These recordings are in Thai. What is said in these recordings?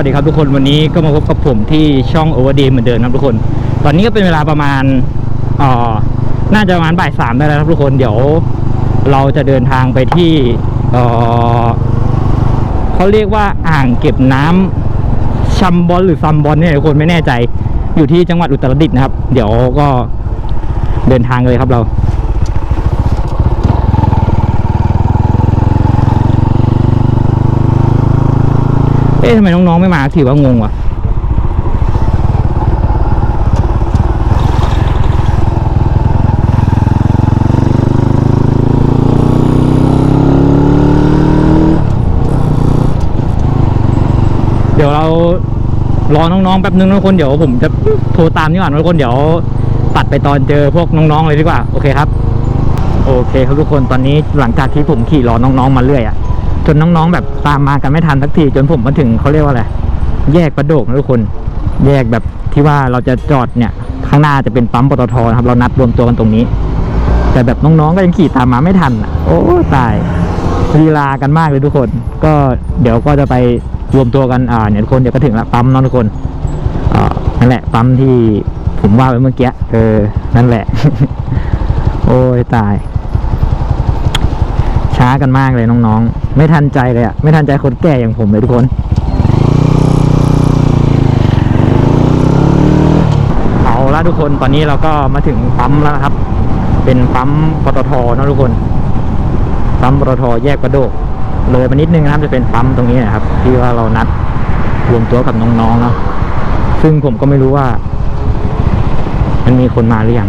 สวัสดีครับทุกคนวันนี้ก็มาพบกับผมที่ช่อง Overday เหมือนเดิมนะครับทุกคน ตอนนี้ก็เป็นเวลาประมาณอ่อน่าจะประมาณบ่ายสามได้แล้วครับทุกคนเดี๋ยวเราจะเดินทางไปที่เอ่อเขาเรียกว่าอ่างเก็บน้ำชัมบอลหรือซัมบอลเนี่ยทุกคนไม่แน่ใจอยู่ที่จังหวัดอุตรดิตถ์นะครับ เดี๋ยวก็เดินทางเลยครับเรา เอ๊ะทำไมน้องๆไม่มาถือว่างงวะเดี๋ยวเรารอน้องๆแป๊บนึงนะทุกคนเดี๋ยวผมจะโทรตามนี่ก่อนนะทุกคนเดี๋ยวตัดไปตอนเจอพวกน้องๆเลยดีกว่า โอเคครับ โอเคครับทุกคนตอนนี้หลังจากที่ผมขี่รอน้องๆมาเรื่อยอะ จนน้องๆแบบตามมากันไม่ทันสักทีจนผมมาถึงเขาเรียกว่าอะไรแยกประโดกนะทุกคน แยกแบบที่ว่าเราจะจอดเนี่ยข้างหน้าจะเป็นปั๊มปตทนะครับเรานัดรวมตัวกันตรงนี้ แต่แบบน้องๆก็ยังขี่ตามมาไม่ทันอะโอ้ตายลีลากันมากเลยทุกคน ก็เดี๋ยวก็จะไปรวมตัวกันอ่าเนี่ยทุกคนเดี๋ยวก็ถึงละปั๊มเนาะทุกคนอ่านั่นแหละปั๊มที่ผมว่าไว้เมื่อกี้เออนั่นแหละ โอ้ยตาย ช้ากันมากเลยน้องๆ ไม่ทันใจเลยอะไม่ทันใจคนแก่อย่างผมเลยทุกคนเอาละทุกคนตอนนี้เราก็มาถึงปั๊มแล้วนะครับ เป็นปั๊มปตทนะทุกคนปั๊มปตทแยกประโดก เลยมานิดนึงนะครับจะเป็นปั๊มตรงนี้นะครับ ที่ว่าเรานัดรวมตัวกับน้องๆเนาะซึ่งผมก็ไม่รู้ว่า มันมีคนมาหรือยัง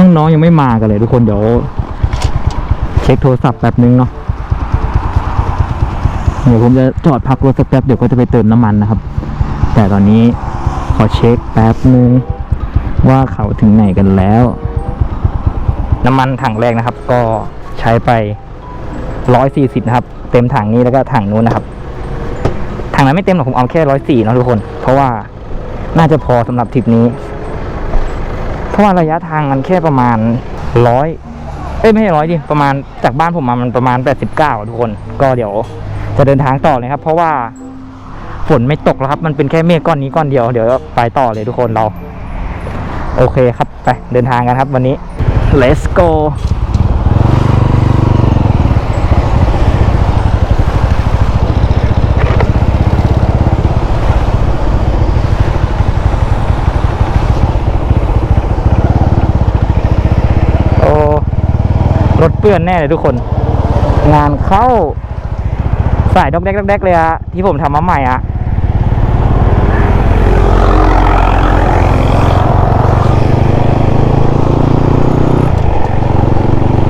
น้องๆยังไม่มากันเลยทุกคนเดี๋ยวเช็คโทรศัพท์แป๊บนึงเนาะเดี๋ยวผมจะจอดพักรถสักแป๊บเดี๋ยวก็จะไปเติมน้ำมันนะครับ แต่ตอนนี้ขอเช็คแป๊บนึงว่าเขาถึงไหนกันแล้ว น้ำมันถังแรกนะครับ ก็ใช้ไปร้อยสี่สิบนะครับ เต็มถังนี้แล้วก็ถังนู้นนะครับถังนั้นไม่เต็มหรอกผมเอาแค่ร้อยสี่นะทุกคน เพราะว่าน่าจะพอสำหรับทริปนี้ ราะว่าระยะทางมันแค่ประมาณร้อยเอ้ยไม่ใช่ร้อยดิประมาณจากบ้านผมมามันประมาณแปดสิบเก้าทุกคนก็เดี๋ยวจะเดินทางต่อเลยครับ เพราะว่าฝนไม่ตกแล้วครับมันเป็นแค่เมฆก้อนนี้ก้อนเดียวเดี๋ยวไปต่อเลยทุกคนเรา โอเคครับไปเดินทางกันครับวันนี้ let's go โอ้ รถเปื้อนแน่เลยทุกคน งานเข้า สายดอกแดกดอกแดกเลยอะที่ผมทำมาใหม่อะ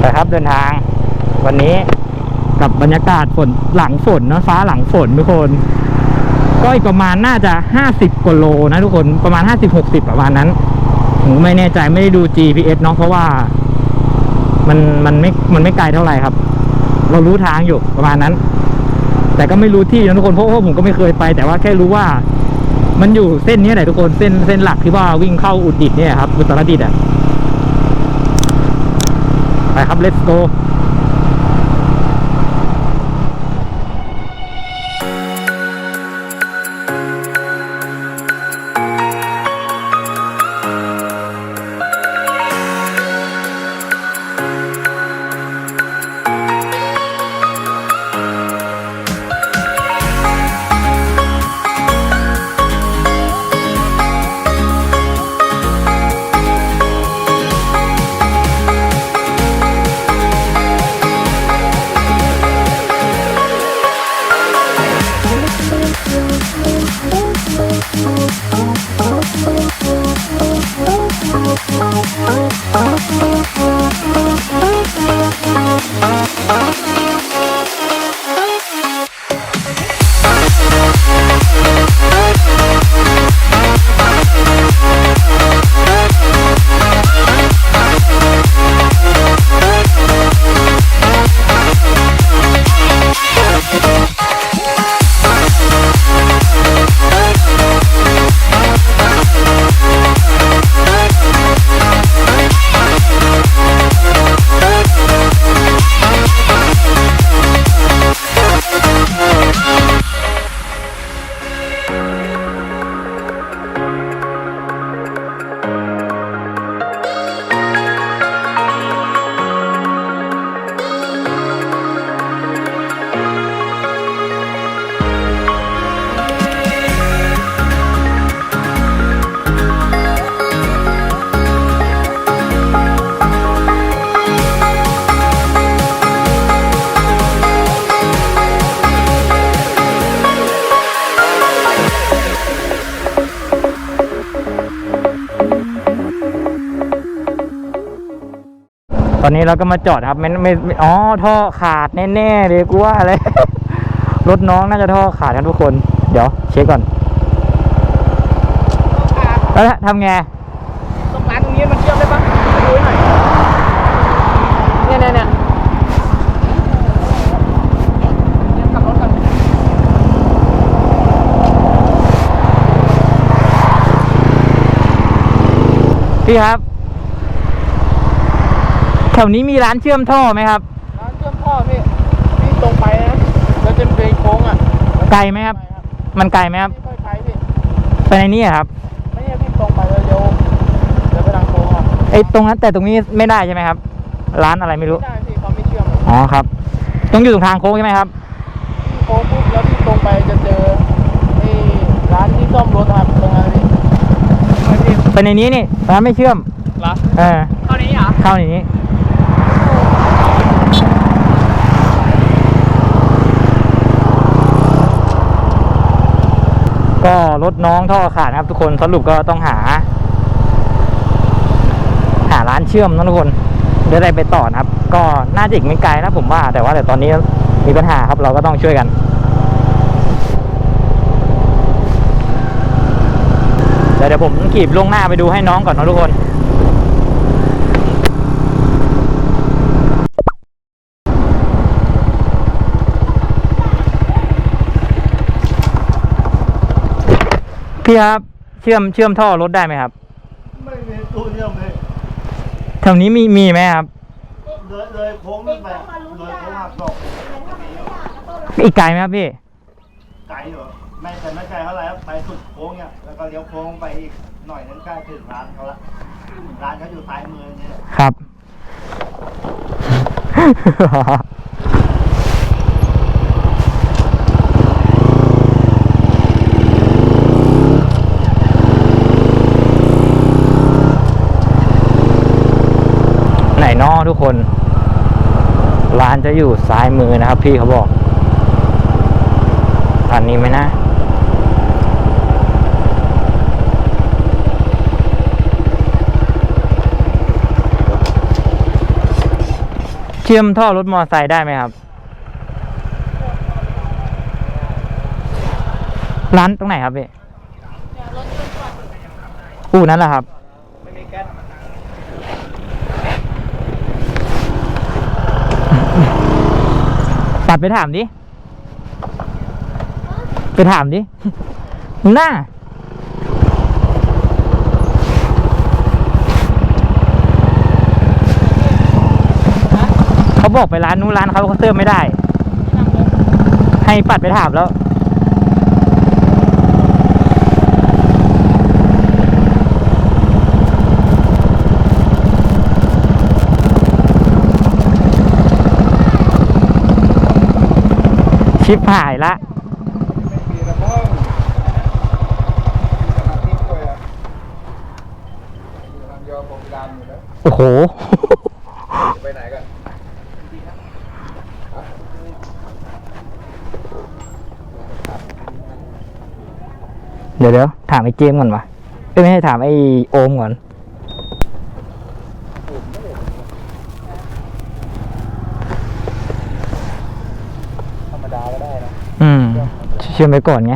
ไปครับเดินทาง วันนี้กับบรรยากาศฝนหลังฝนเนอะฟ้าหลังฝนทุกคน ก็อีกประมาณน่าจะห้าสิบกว่าโลนะทุกคนประมาณห้าสิบหกสิบประมาณนั้นผมไม่แน่ใจไม่ได้ดู GPS เนาะเพราะว่า มันมันไม่มันไม่ไกลเท่าไหร่ครับ เรารู้ทางอยู่ประมาณนั้น แต่ก็ไม่รู้ที่นะทุกคนเพราะว่าผมก็ไม่เคยไป แต่ว่าแค่รู้ว่า มันอยู่เส้นนี้แหละทุกคนเส้นเส้นหลักที่ว่าวิ่งเข้าอุตรดิตถ์เนี่ยครับอุตรดิตถ์อะไปครับ let's go ตอนนี้เราก็มาจอดครับไม่ไม่ไม่อ๋อท่อขาดแน่ๆเลยกูว่าเลยรถน้องน่าจะท่อขาดกันทุกคน เดี๋ยวเช็คก่อนแล้วทำไงตรงร้านตรงนี้มันเชื่อมได้ปะดูให้หน่อยเนี่ยเนี่ยเนี่ยเนี่ยกลับรถกันพี่ครับแถวนี้มีร้านเชื่อมท่อไหมครับ ร้านเชื่อมท่อพี่พี่ตรงไปนะแล้วจะเป็นโค้งอะไกลไหมครับไปครับมันไกลไหมครับไม่ค่อยไกลพี่ไปในนี้อะครับไม่ใช่พี่ตรงไปแล้วเดี๋ยวเดี๋ยวไปทางโค้งครับไอ้ตรงนั้นแต่ตรงนี้ไม่ได้ใช่ไหมครับ ร้านอะไรไม่รู้ไม่ได้พี่เขาไม่เชื่อมอ๋อครับต้องอยู่ตรงทางโค้งใช่ไหมครับพี่โค้งปุ๊บแล้วพี่ตรงไปจะเจอไอ้ร้านที่ซ่อมรถครับตรงนั้นพี่ไม่พี่ไปในนี้นี่ร้านไม่เชื่อมเหรอเออเท่านี้เหรอเข้าในนี้ ก็รถน้องท่อขาดนะครับ ทุกคนสรุปก็ต้องหา หาร้านเชื่อมนะทุกคนเดี๋ยวได้ไปต่อนะครับ ก็น่าจะอีกไม่ไกลนะผมว่า แต่ว่าแต่ตอนนี้มีปัญหาครับเราก็ต้องช่วยกันเดี๋ยวเดี๋ยวผมขี่ล่วงหน้าไปดูให้น้องก่อนนะทุกคน พี่ครับ เชื่อมเชื่อมท่อรถได้ไหมครับไม่มีตู้เชื่อมเลยแถวนี้มีมีไหมครับ เลยเลยโค้งขึ้นไปเลยโค้งหักศอกอีกไกลไหมครับพี่ไกลอยู่ไม่แต่ไม่ไกลเท่าไหร่ครับไปสุดโค้งเนี่ยแล้วก็เลี้ยวโค้งไปอีกหน่อยนึงใกล้ถึงร้านเขาละร้านเขาอยู่ซ้ายมือนี่แหละครับ นนอทุกคน ร้านจะอยู่ซ้ายมือนะครับ พี่เขาบอกอันนี้ไหมนะเชื่อมท่อรถมอเตอร์ไซค์ได้ไหมครับ ร้านตรงไหนครับพี่ อู่นั้นแหละครับ ไม่มีแก๊ส ตัดไปถามดิ ไปถามดิ หน้า เขาบอกไปร้านนู้นร้านเขาเขาเติมไม่ได้ ให้ปัดไปถามแล้ว ชิบหายละ มีแล้วก็สมาธิด้วยอะอยู่ลำยองผม ดำอยู่แล้วโอ้โห ไปไหนกันเดี๋ยวเดี๋ยวถามไอ้เจมส์ก่อนวะเอ้ยไม่ให้ถามไอ้โอมก่อน ธรรมดาก็ได้นะ อืม เชื่อมไปก่อนไง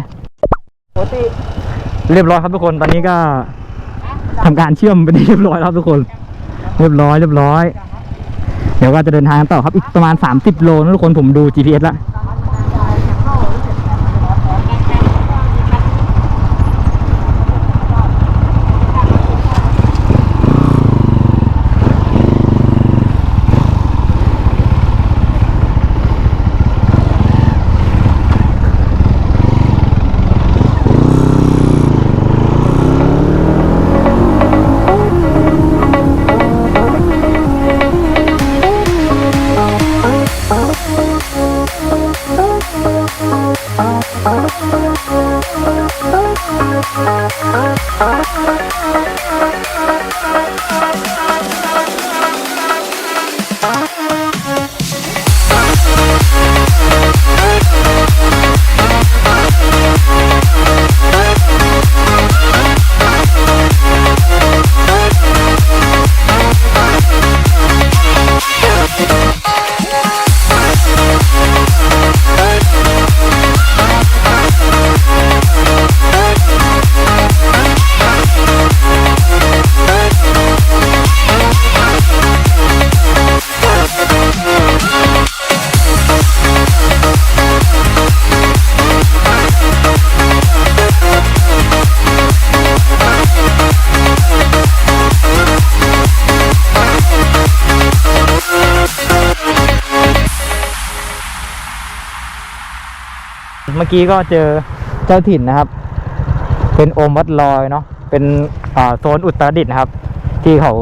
เรียบร้อยครับทุกคนตอนนี้ก็ทำการเชื่อมไปนที่เรียบร้อยแล้วครับทุกคน เรียบร้อยเรียบร้อย เดี๋ยวก็จะเดินทางต่อครับอีกประมาณ 30 โลนะทุกคนผมดู GPS แล้ว Thank you. เมื่อกี้ก็เจอเจ้าถิ่นนะครับ เป็นโอมวัดลอยเนาะเป็นอ่าโซนอุตรดิตถ์นะครับ ที่เขา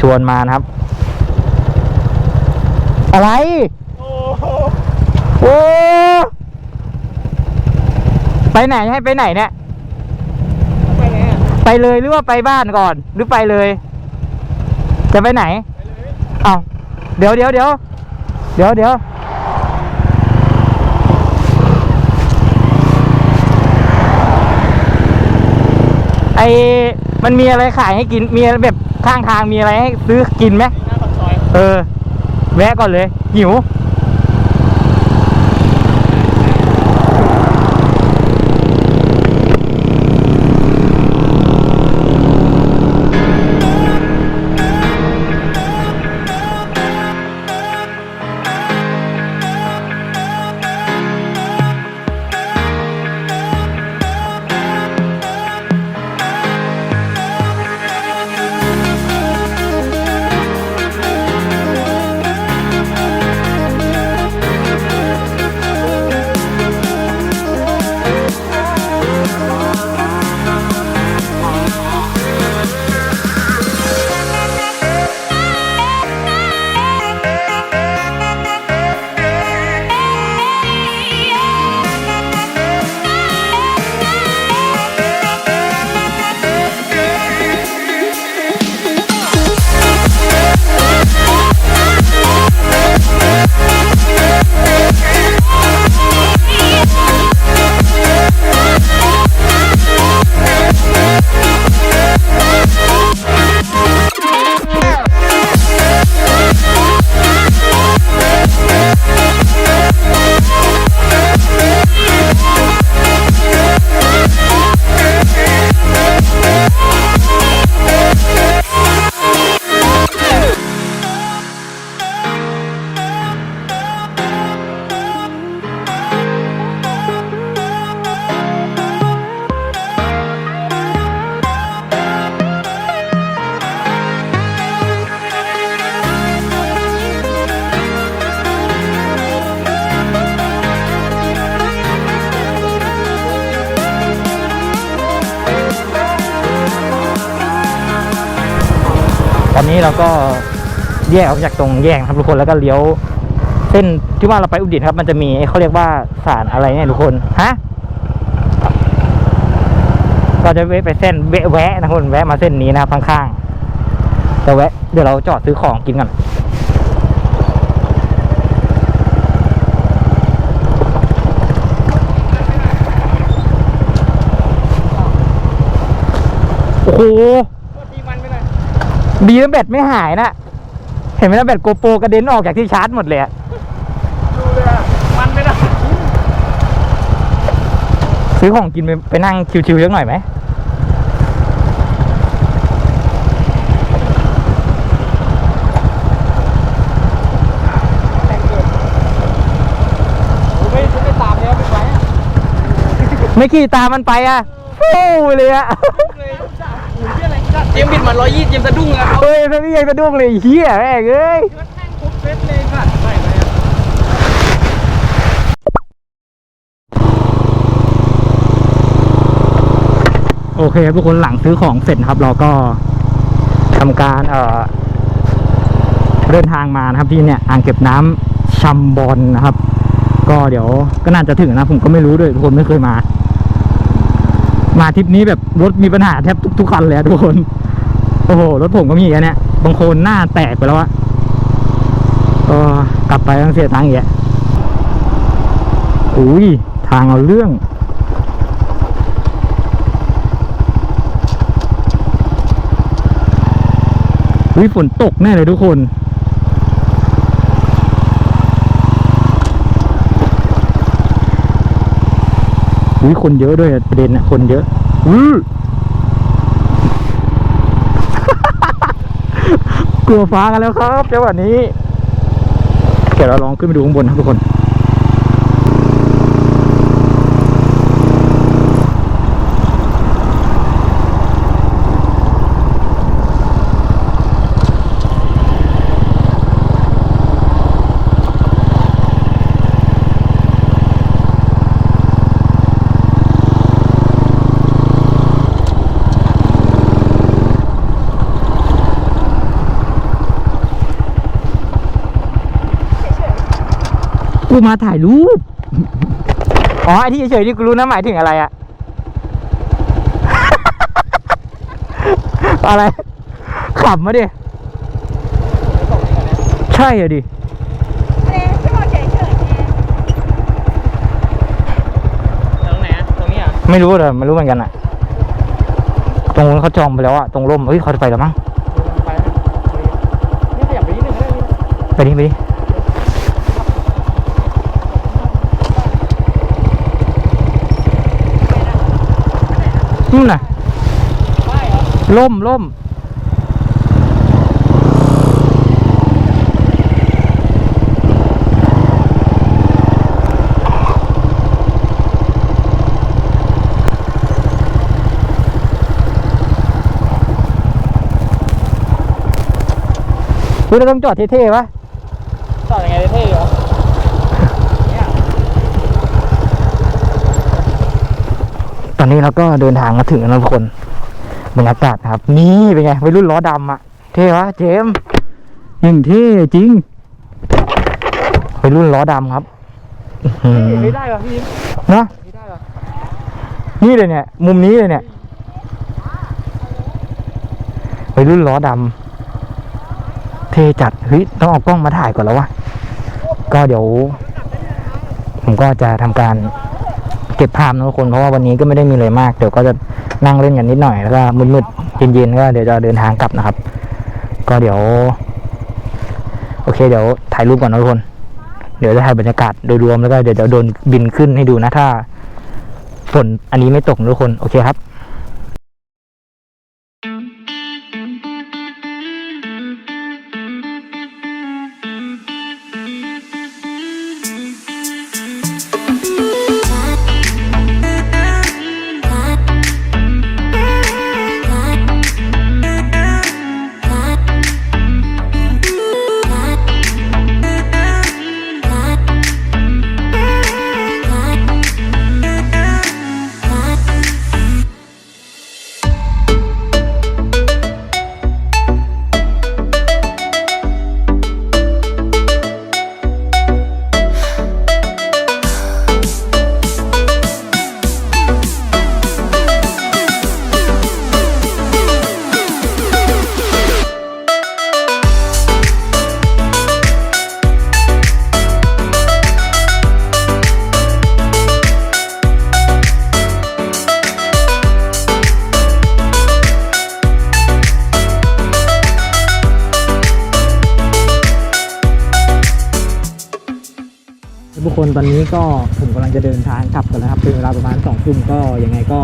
ชวนมานะครับ อะไรโอ้โหโอ้ไปไหนให้ไปไหนเนี่ยไปไหนอะไปเลยหรือว่าไปบ้านก่อน หรือไปเลย จะไปไหนไปเลยเอาเดี๋ยวเดี๋ยวเดี๋ยวเดี๋ยวเดี๋ยว ไอมันมีอะไรขายให้กิน มีอะไรแบบข้างทางมีอะไรให้ซื้อกินไหมหน้าปากซอยเออ แวะก่อนเลย หิว อนนี้เราก็แยกออกจากตรงแยกครับทุกคนแล้วก็เลี้ยวเส้นที่ว่าเราไปอุดิตครับ มันจะมีเขาเรียกว่าสารอะไรเนี่ยทุกคนฮะก็จะแวะไปเส้นแวะแวะนะทุกคนแวะมาเส้นนี้นะครับข้างๆแต่แวะเดี๋ยวเราจอดซื้อของกินก่อนโอ้โห โคตรดีมันไปเลย ดีนะแบตไม่หายนะ เห็นไหมนะแบตโกโปรกระเด็นออกจากที่ชาร์จหมดเลยอะดูเลยอะมันไปเลยซื้อของกินไปไปนั่งชิวๆสักหน่อยไหม ผมไม่ไม่ตามแล้วไม่ไหวอะไม่ขี่ตามมันไปอะฟู่เลยอะ เลยหูเหี้ยอะไรจัด เจมบิดมันร้อยยี่เจมสะดุ้งแล้วเขาเฮ้ยถ้าพี่ยังกระดุ้งเลยไอ้เฮียแม่งเอ้ยแม่งคุกเฟสเลยค่ะไม่ไหวอะโอเคครับทุกคนหลังซื้อของเสร็จนะครับ เราก็ทำการเอ่อเดินทางมานะครับที่เนี่ยอ่างเก็บน้ำชัมบอนนะครับ ก็เดี๋ยวก็น่าจะถึงนะผมก็ไม่รู้ด้วยทุกคนไม่เคยมา มาทริปนี้แบบรถมีปัญหาแทบทุกทุกคันเลยทุกคน โอ้โห รถผมก็มีอย่างเนี้ยบางคนหน้าแตกไปแล้วอะก็กลับไปต้องเสียตังค์อีกอุ้ยทางเอาเรื่อง อุ้ยฝนตกแน่เลยทุกคน อุ้ยคนเยอะด้วยประเด็นอะคนเยอะอื้อกลัวฟ้ากันแล้วครับจังหวะนี้เดี๋ยวเราลองขึ้นไปดูข้างบนนะครับทุกคน กูมาถ่ายรูป อ๋อไอที่เฉยๆนี่กูรู้นะหมายถึงอะไรอะ อะไรขับมาดิ ใช่อะดิตรงไหนอะตรงนี้อะไม่รู้เลยไม่รู้เหมือนกันอะตรงนู้นเขาจองไปแล้วอะตรงร่มเฮ้ยเขาจะไปแล้วมั้ง ไปนะนี่ขยับไปนิดนึงก็ได้พี่ไปดิไปดิ นู่นน่ะไม่เหรอล่มล่มเฮ้ยเราต้องจอดเท่ๆปะจอดยังไงเท่ๆเหรอเนี่ย ตอนนี้เราก็เดินทางมาถึงแล้วนะทุกคนบรรยากาศนะครับ นี่เป็นไงวัยรุ่นล้อดำอะเท่ปะเจมส์ยังเท่จริงวัยรุ่นล้อดำครับอื้อหือไม่ได้ป่ะพี่นะไม่ได้ป่ะนี่เลยเนี่ย มุมนี้เลยเนี่ยวัยรุ่นล้อดำเท่จัดเฮ้ยต้องเอากล้องมาถ่ายก่อนแล้ววะก็เดี๋ยว ผมก็จะทำการ เก็บภาพนะทุกคนเพราะว่าวันนี้ก็ไม่ได้มีอะไรมากเดี๋ยวก็จะนั่งเล่นกันนิดหน่อยแล้วก็มืดๆเย็นๆก็เดี๋ยวจะเดินทางกลับนะครับ ก็เดี๋ยว โอเค เดี๋ยวถ่ายรูปก่อนนะทุกคน เดี๋ยวจะถ่ายบรรยากาศโดยรวมแล้วก็เดี๋ยวจะโดนบินขึ้นให้ดูนะถ้าฝนอันนี้ไม่ตกนะทุกคนโอเคครับะเดินทางกลับกันแล้วครับเป็นเวลาประมาณสองทุ่มก็ยังไงก็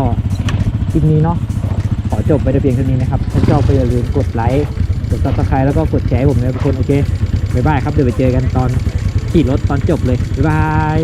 คลิปนี้เนาะขอจบไปแต่เพียงเท่านี้นะครับถ้าชอบก็อย่าลืมกดไลค์กดซับสไครต์แล้วก็กดแชร์ผมนะทุกคนโอเคบ๊ายบายครับเดี๋ยวไปเจอกันตอนขี่รถตอนจบเลยบ๊ายบาย